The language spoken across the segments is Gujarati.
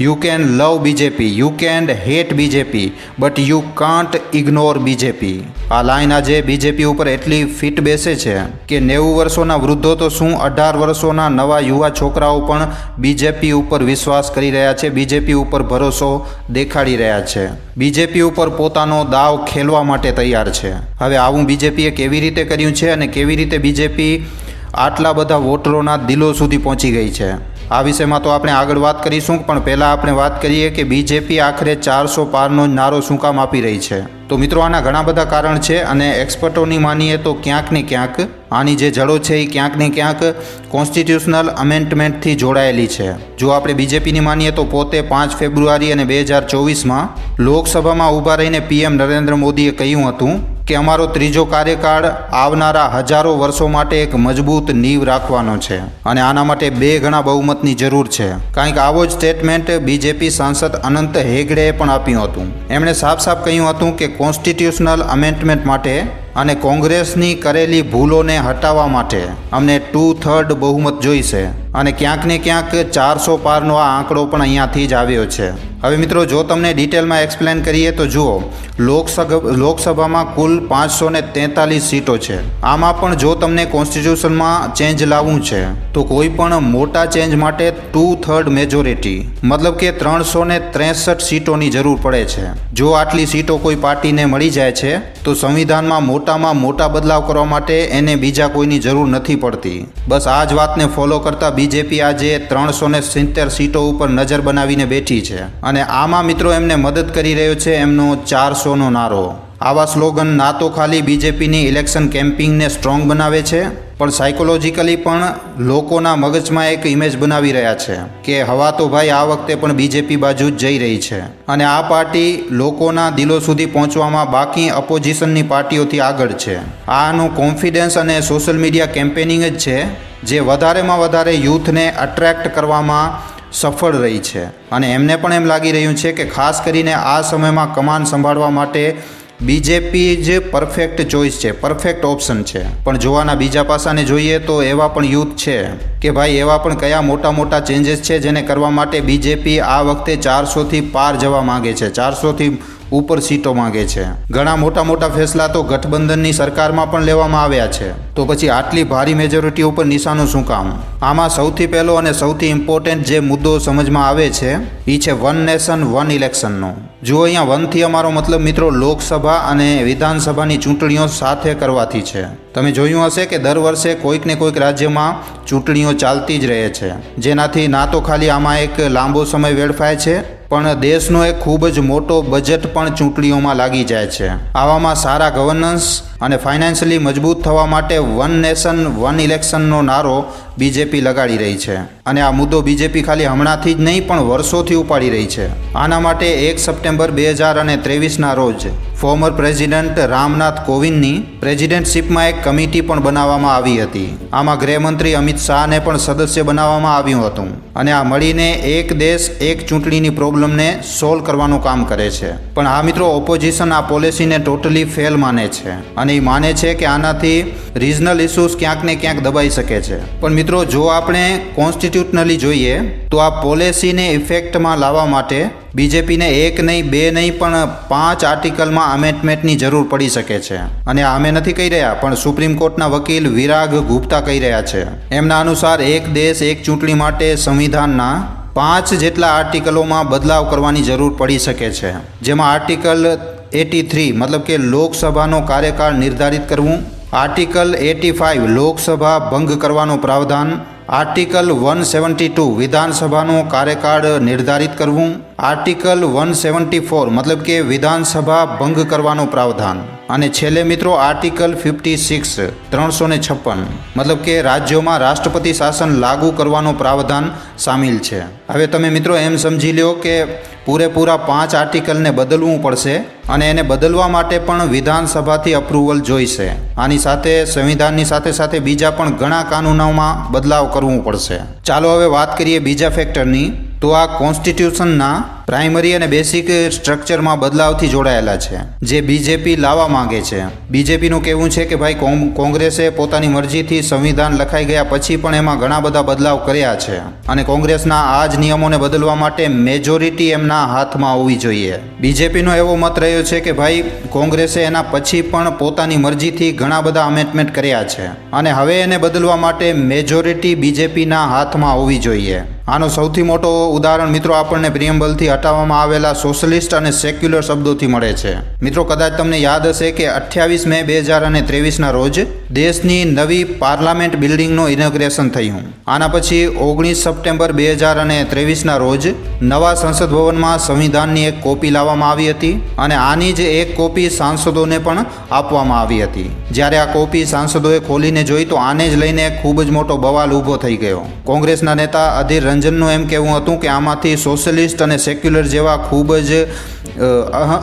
You can love BJP you can hate BJP but you can't ignore BJP આ લાઈન આજે બીજેપી ઉપર એટલી ફિટ બેસે છે કે નેવું વર્ષોના વૃદ્ધો તો શું અઢાર વર્ષોના નવા યુવા છોકરાઓ પણ બીજેપી ઉપર વિશ્વાસ કરી રહ્યા છે બીજેપી ઉપર ભરોસો દેખાડી રહ્યા છે. બીજેપી ઉપર પોતાનો દાવ ખેલવા માટે તૈયાર છે. હવે આવું બીજેપીએ કેવી રીતે કર્યું છે અને કેવી રીતે બીજેપી આટલા બધા વોટરોના દિલો સુધી પહોંચી ગઈ છે? આ વિષયમાં તો આપણે આગળ વાત કરીશું, પણ પહેલાં આપણે વાત કરીએ કે બીજેપી આખરે ચારસો પારનો નારો શું કામ આપી રહી છે? તો મિત્રો, આના ઘણા બધા કારણ છે અને એક્સપર્ટોની માનીએ તો ક્યાંક ને ક્યાંક, આની જે જડો છે એ ક્યાંક ને ક્યાંક કોન્સ્ટિટ્યુશનલ અમેન્ડમેન્ટથી જોડાયેલી છે. જો આપણે બીજેપીની માનીએ તો પોતે પાંચ ફેબ્રુઆરી અને બે હજાર ચોવીસમાં લોકસભામાં ઊભા રહીને પીએમ નરેન્દ્ર મોદીએ કહ્યું હતું કે અમારો ત્રીજો કાર્યકાળ આવનારા હજારો વર્ષો માટે એક મજબૂત નીવ રાખવાનો છે. અને આના માટે બે ગણા બહુમતની જરૂર છે. કારણ કે આવો જ સ્ટેટમેન્ટ બીજેપી સાંસદ અનંત હેગડેએ પણ આપ્યું હતું. એમણે સાફ સાફ કહ્યું હતું કે કોન્સ્ટિટ્યુશનલ અમેન્ડમેન્ટ માટે અને કોંગ્રેસની કરેલી ભૂલોને હટાવવા માટે અમને ટુ થર્ડ બહુમત જોઈશે. અને ક્યાંક ને ક્યાંક ચારસો પારનો આ આંકડો પણ અહીંયાથી જ આવ્યો છે. હવે મિત્રો, જો તમને ડિટેલમાં એક્સપ્લેન કરીએ તો જુઓ લોકસભા લોકસભામાં કુલ પાંચસો ને તેતાલીસ સીટો છે. આમાં પણ જો તમને કોન્સ્ટિટ્યુશનમાં ચેન્જ લાવવું છે, તો કોઈ પણ મોટા ચેન્જ માટે ટુ થર્ડ મેજોરિટી, મતલબ કે ત્રણસો ને ત્રેસઠ સીટોની જરૂર પડે છે. જો આટલી સીટો કોઈ પાર્ટીને મળી જાય છે, તો સંવિધાનમાં મોટામાં મોટા બદલાવ કરવા માટે એને બીજા કોઈની જરૂર નથી પડતી. બસ આ જ વાતને ફોલો કરતા બીજેપી આજે ત્રણસો ને સિત્તેર સીટો ઉપર નજર બનાવીને બેઠી છે. અને આમાં મિત્રો એમને મદદ કરી રહ્યો છે એમનો ચારસોનો નારો. આવા સ્લોગન ના તો ખાલી બીજેપીની ઇલેક્શન કેમ્પિંગને સ્ટ્રોંગ બનાવે છે, પણ સાયકોલોજીકલી પણ લોકોના મગજમાં એક ઇમેજ બનાવી રહ્યા છે કે હવા તો ભાઈ આ વખતે પણ બીજેપી બાજુ જ જઈ રહી છે. અને આ પાર્ટી લોકોના દિલો સુધી પહોંચવામાં બાકી અપોઝિશનની પાર્ટીઓથી આગળ છે. આનું કોન્ફિડન્સ અને સોશિયલ મીડિયા કેમ્પેનિંગ જ છે, જે વધારેમાં વધારે યુથને અટ્રેક્ટ કરવામાં સફળ રહી છે. અને એમને પણ એમ લાગી રહ્યું છે કે ખાસ કરીને આ સમયમાં કમાન સંભાળવા માટે બીજેપી જ પરફેક્ટ ચોઇસ છે પરફેક્ટ ઓપ્શન છે. પણ જોવાના બીજા પાસાને જોઈએ તો એવા પણ યુથ છે કે ભાઈ એવા પણ કયા મોટા મોટા ચેન્જીસ છે જેને કરવા માટે બીજેપી આ વખતે ચારસોથી પાર જવા માંગે છે. ચારસોથી ઉપર સીટો માંગે છે. ઘણા મોટા મોટા ફેસલા તો ગઠબંધનની સરકારમાં પણ લેવામાં આવ્યા છે. તો પછી આટલી ભારી મેજોરિટી ઉપર નિશાનું શું કામ? આમાં સૌથી પહેલો અને સૌથી ઇમ્પોર્ટન્ટ જે મુદ્દો સમજમાં આવે છે એ છે વન નેશન વન ઇલેક્શનનો જો અહીંયા વનથી અમારો મતલબ મિત્રો લોકસભા અને વિધાનસભાની ચૂંટણીઓ સાથે કરવાથી છે. તમે જોયું હશે કે દર વર્ષે કોઈક ને કોઈક રાજ્યમાં ચૂંટણીઓ ચાલતી જ રહે છે. જેનાથી ના તો ખાલી આમાં એક લાંબો સમય વેડફાય છે, પણ દેશનો એક ખૂબ જ મોટો બજેટ પણ ચૂંટણીઓમાં લાગી જાય છે. આવામાં સારા ગવર્નન્સ અને ફાઇનાન્શિયલી મજબૂત થવા માટે વન નેશન વન ઇલેક્શનનો નારો બીજેપી લગાડી રહી છે. અને આ મુદ્દો બીજેપી ખાલી હમણાંથી જ નહીં, પણ વર્ષોથી ઉપાડી રહી છે. આના માટે એક સપ્ટેમ્બર બે હજાર અને ત્રેવીસના રોજ ફોર્મર પ્રેસિડેન્ટ રામનાથ કોવિંદની પ્રેસિડેન્ટશીપમાં એક કમિટી પણ બનાવવામાં આવી હતી. આમાં ગૃહમંત્રી અમિત શાહને પણ સદસ્ય બનાવવામાં આવ્યું હતું. અને આ મળીને એક દેશ, એક ચૂંટણીની પ્રોબ્લેમને સોલ્વ કરવાનું કામ કરે છે. પણ આ મિત્રો ઓપોઝિશન આ પોલિસીને ટોટલી ફેલ માને છે. અને એ માને છે કે આનાથી રિજનલ ઇસ્યુઝ ક્યાંક ને ક્યાંક દબાઈ શકે છે. પણ મિત્રો, જો આપણે કોન્સ્ટિટ્યુશનલી જોઈએ, તો આ પોલિસીને ઇફેક્ટમાં લાવવા માટે બીજેપીને એક નહીં, બે નહીં, પણ પાંચ આર્ટિકલમાં અમેન્ડમેન્ટની જરૂર પડી શકે છે. અને અમે નથી કહી રહ્યા, પણ સુપ્રીમ કોર્ટના વકીલ વિરાગ ગુપ્તા કહી રહ્યા છે. એમના અનુસાર એક દેશ, એક ચૂંટણી માટે સંવિધાનના પાંચ જેટલા આર્ટિકલોમાં બદલાવ કરવાની જરૂર પડી શકે છે. જેમાં આર્ટિકલ એટી થ્રી, મતલબ કે લોકસભાનો કાર્યકાળ નિર્ધારિત કરવું. આર્ટિકલ એટી ફાઇવ, લોકસભા ભંગ કરવાનું પ્રાવધાન. આર્ટિકલ વન સેવન્ટી ટુ, વિધાનસભાનો કાર્યકાળ નિર્ધારિત કરવું. આર્ટિકલ વન સેવન્ટી ફોર, મતલબ કે વિધાનસભા ભંગ કરવાનું પ્રાવધાન. અને છેલ્લે મિત્રો આર્ટિકલ ફિફ્ટી સિક્સ, ત્રણસો ને છપ્પન, મતલબ કે રાજ્યોમાં રાષ્ટ્રપતિ શાસન લાગુ કરવાનું પ્રાવધાન સામેલ છે. હવે તમે મિત્રો એમ સમજી લો કે પૂરેપૂરા પાંચ આર્ટિકલને બદલવું પડશે અને એને બદલવા માટે પણ વિધાનસભાથી અપ્રુવલ જોઈશે. આની સાથે સંવિધાનની સાથે સાથે બીજા પણ ઘણા કાનૂનોમાં બદલાવ કરવું પડશે. ચાલો હવે વાત કરીએ બીજા ફેક્ટરની તો આ કોન્સ્ટિટ્યુશનના પ્રાઇમરી અને બેસિક સ્ટ્રક્ચરમાં બદલાવથી જોડાયેલા છે, જે બીજેપી લાવવા માંગે છે. બીજેપીનું કહેવું છે કે ભાઈ કોંગ્રેસે પોતાની મરજીથી સંવિધાન લખાઈ ગયા પછી પણ એમાં ઘણા બધા બદલાવ કર્યા છે અને કોંગ્રેસના આ જ નિયમોને બદલવા માટે મેજોરિટી એમના હાથમાં હોવી જોઈએ. બીજેપીનો એવો મત રહ્યો છે કે ભાઈ કોંગ્રેસે એના પછી પણ પોતાની મરજીથી ઘણા બધા અમેન્ડમેન્ટ કર્યા છે અને હવે એને બદલવા માટે મેજોરિટી બીજેપીના હાથમાં હોવી જોઈએ. આનો સૌથી મોટો ઉદાહરણ મિત્રો આપણને પ્રિયમ્બલથી હટાવવામાં આવેલા સોશિયલિસ્ટ અને સેક્યુલર શબ્દોથી મળે છે. મિત્રો, કદાચ તમને યાદ હશે કે અઠ્યાવીસ મે બે હજાર અને ત્રેવીસના રોજ દેશની નવી પાર્લામેન્ટ બિલ્ડિંગનું ઇનોગ્રેશન થયું. આના પછી ઓગણીસ સપ્ટેમ્બર બે હજાર અને ત્રેવીસના રોજ નવા સંસદ ભવનમાં સંવિધાનની એક કોપી લાવવામાં આવી હતી અને આની જ એક કોપી સાંસદોને પણ આપવામાં આવી હતી. જ્યારે આ કોપી સાંસદોએ ખોલીને જોઈ તો આને જ લઈને ખૂબ જ મોટો બવાલ ઊભો થઈ ગયો. કોંગ્રેસના નેતા અધીર રંજનનું એમ કહેવું હતું કે આમાંથી સોશિયલિસ્ટ અને સેક્યુલર જેવા ખૂબ જ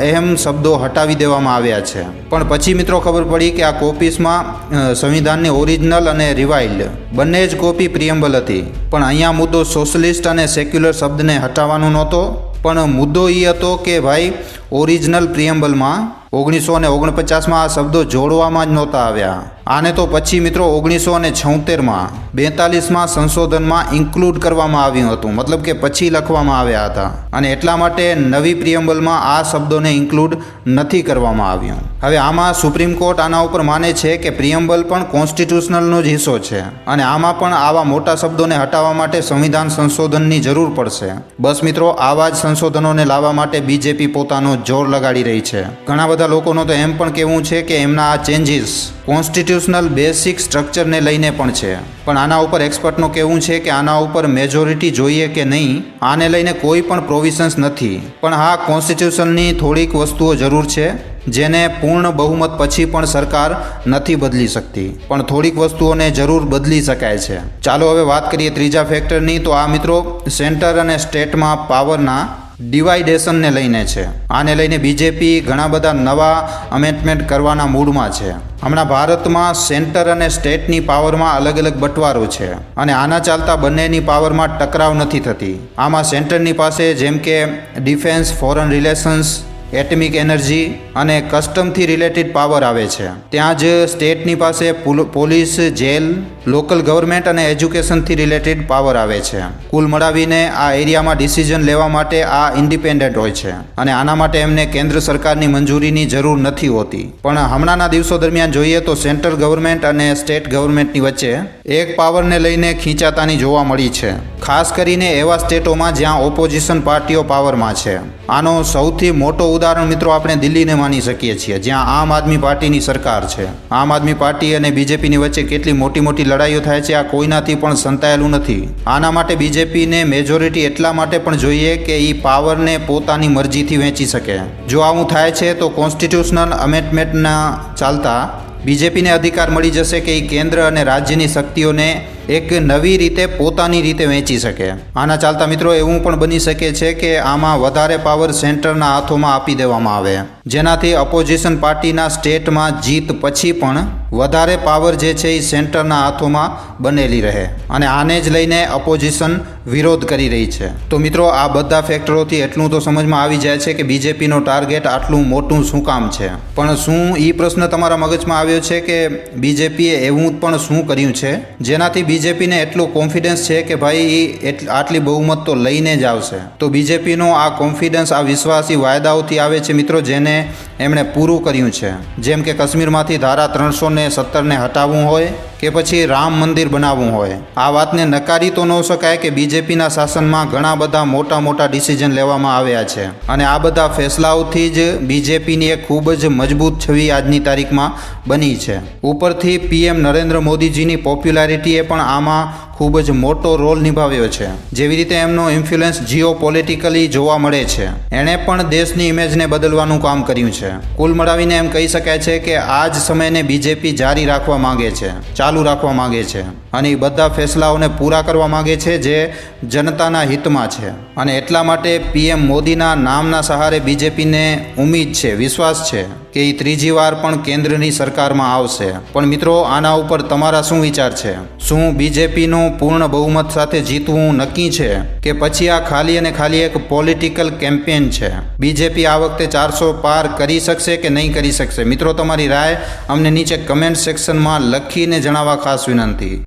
અહેમ શબ્દો હટાવી દેવામાં આવ્યા છે. પણ પછી મિત્રો ખબર પડી કે આ કોપીસમાં સંવિધાનની ઓરિજિનલ અને રિવાઇલ્ડ બંને જ કોપી પ્રિયમ્બલ હતી. પણ અહીંયા મુદ્દો સોશિયલિસ્ટ અને સેક્યુલર શબ્દને હટાવવાનો નહોતો, પણ મુદ્દો એ હતો કે ભાઈ ઓરિજિનલ પ્રિયમ્બલમાં ઓગણીસો ને ઓગણપચાસમાં આ શબ્દો જોડવામાં જ નહોતા આવ્યા. આને તો પછી મિત્રો ઓગણીસો ને છોતેરમાં બેતાલીસમાં સંશોધનમાં ઇન્ક્લુડ કરવામાં આવ્યું હતું. મતલબ કે પછી લખવામાં આવ્યા હતા. અને એટલા માટે નવી પ્રિયમ્બલમાં આ શબ્દોને ઇન્ક્લુડ નથી કરવામાં આવ્યું. હવે આમાં સુપ્રીમ કોર્ટ આના ઉપર માને છે કે પ્રિયમ્બલ પણ કોન્સ્ટિટ્યુશનલનો જ હિસ્સો છે. અને આમાં પણ આવા મોટા શબ્દોને હટાવવા માટે સંવિધાન સંશોધનની જરૂર પડશે. બસ મિત્રો, આવા જ સંશોધનોને લાવવા માટે બીજેપી પોતાનો જોર લગાડી રહી છે. ઘણા બધા લોકોનું તો એમ પણ કહેવું છે કે એમના આ ચેન્જીસ કોન્સ્ટિટ્યુશનલ બેસિક સ્ટ્રક્ચરને લઈને પણ છે. પણ આના ઉપર એક્સપર્ટનું કહેવું છે કે આના ઉપર મેજોરિટી જોઈએ કે નહીં, આને લઈને કોઈ પણ પ્રોવિઝન્સ નથી. પણ હા કોન્સ્ટિટ્યુશનની થોડીક વસ્તુઓ જરૂર છે, જેને પૂર્ણ બહુમત પછી પણ સરકાર નથી બદલી શકતી. પણ થોડીક વસ્તુઓને જરૂર બદલી શકાય છે. ચાલો હવે વાત કરીએ ત્રીજા ફેક્ટરની તો આ મિત્રો સેન્ટર અને સ્ટેટમાં પાવરના ડિવાઇડેશનને લઈને છે. આને લઈને બીજેપી ઘણા બધા નવા અમેન્ડમેન્ટ કરવાના મૂડમાં છે. હમણાં ભારતમાં સેન્ટર અને સ્ટેટની પાવરમાં અલગ અલગ બટવારો છે અને આના ચાલતા બંનેની પાવરમાં ટકરાવ નથી થતી. આમાં સેન્ટરની પાસે જેમ કે defence foreign relations atomic energy અને કસ્ટમથી રિલેટેડ પાવર આવે છે. ત્યાં જ સ્ટેટની પાસે પુલ- પોલીસ, જેલ, લોકલ ગવર્મેન્ટ અને એજ્યુકેશનથી રિલેટેડ પાવર આવે છે. કુલ મળાવીને આ એરિયામાં ડિસિઝન લેવા માટે આ ઇન્ડિપેન્ડન્ટ હોય છે. અને આના માટે એમને કેન્દ્ર સરકારની મંજૂરીની જરૂર નથી હોતી. પણ હમણાંના દિવસો દરમિયાન જોઈએ તો સેન્ટ્રલ ગવર્મેન્ટ અને સ્ટેટ ગવર્મેન્ટની વચ્ચે એક પાવરને લઈને ખીંચાતાની જોવા મળી છે. ખાસ કરીને એવા સ્ટેટોમાં જ્યાં ઓપોઝિશન પાર્ટીઓ પાવરમાં છે. આનો સૌથી મોટો ઉદાહરણ મિત્રો આપણે દિલ્હીને માની શકીએ છીએ. જ્યાં આમ આદમી પાર્ટીની સરકાર છે. આમ આદમી પાર્ટી અને બીજેપીની વચ્ચે કેટલી મોટી મોટી લડાઈઓ થાય છે, આ કોઈનાથી પણ સંતાયેલું નથી. આના માટે બીજેપીને મેજોરિટી એટલા માટે પણ જોઈએ કે એ પાવરને પોતાની મરજીથી વહેંચી શકે. જો આવું થાય છે, તો કોન્સ્ટિટ્યુશનલ અમેન્ડમેન્ટના ચાલતા બીજેપીને અધિકાર મળી જશે કે એ કેન્દ્ર અને રાજ્યની શક્તિઓને એક નવી રીતે પોતાની રીતે વેચી શકે. આના ચાલતા મિત્રો એવું પણ બની શકે છે કે આમાં વધારે પાવર સેન્ટરના હાથોમાં આપી દેવામાં આવે. જેનાથી અપોઝિશન પાર્ટીના સ્ટેટમાં જીત પછી પણ વધારે પાવર જે છે એ સેન્ટરના હાથોમાં બનેલી રહે. અને આને જ લઈને અપોઝિશન વિરોધ કરી રહી છે. તો મિત્રો આ બધા ફેક્ટરોથી એટલું તો સમજમાં આવી જાય છે કે બીજેપીનો ટાર્ગેટ આટલું મોટું શું કામ છે? પણ શું એ પ્રશ્ન તમારા મગજમાં આવ્યો છે કે બીજેપીએ એવું પણ શું કર્યું છે? જેનાથી બીજેપીને એટલું કોન્ફિડન્સ છે કે ભાઈ એ આટલી બહુમત તો લઈને જ આવશે. તો બીજેપીનો આ કોન્ફિડન્સ આ વિશ્વાસી વાયદાઓથી આવે છે મિત્રો, જેને એમણે પૂરું કર્યું છે. જેમ કે કાશ્મીરમાંથી ધારા ત્રણસો ને સત્તરને હટાવવું હોય કે પછી રામ મંદિર બનાવવું હોય. આ વાતને નકારી તો ન શકાય કે બીજેપીના શાસનમાં ઘણા બધા મોટા મોટા ડિસિઝન લેવામાં આવ્યા છે. અને આ બધા ફેસલાઓથી જ બીજેપીની એક ખૂબ જ મજબૂત છવી આજની તારીખમાં બની છે. ઉપરથી પીએમ નરેન્દ્ર મોદીજીની પોપ્યુલારિટીએ પણ આમાં ખૂબ જ મોટો રોલ નિભાવ્યો છે. જેવી રીતે એમનો ઇન્ફ્લુઅન્સ જીઓ પોલિટિકલી જોવા મળે છે. એણે પણ દેશની ઇમેજને બદલવાનું કામ કર્યું છે. કુલ મળાવીને એમ કહી શકાય છે કે આ જ સમયને બીજેપી જારી રાખવા માંગે છે, ચાલુ રાખવા માગે છે અને એ બધા ફેસલાઓને પૂરા કરવા માગે છે જે જનતાના હિતમાં છે. અને એટલા માટે પીએમ મોદીના નામના સહારે બીજેપીને ઉમ્મીદ છે, વિશ્વાસ છે કે એ ત્રીજી વાર પણ કેન્દ્રની સરકારમાં આવશે. પણ મિત્રો, આના ઉપર તમારા શું વિચાર છે? શું બીજેપીનું પૂર્ણ બહુમત સાથે જીતવું નક્કી છે કે પછી આ ખાલી અને ખાલી એક પોલિટિકલ કેમ્પેન છે. બીજેપી આ વખતે ચારસો પાર કરી શકશે કે નહીં કરી શકશે? મિત્રો, તમારી રાય અમને નીચે કમેન્ટ સેક્શનમાં લખીને જણાવવા ખાસ વિનંતી.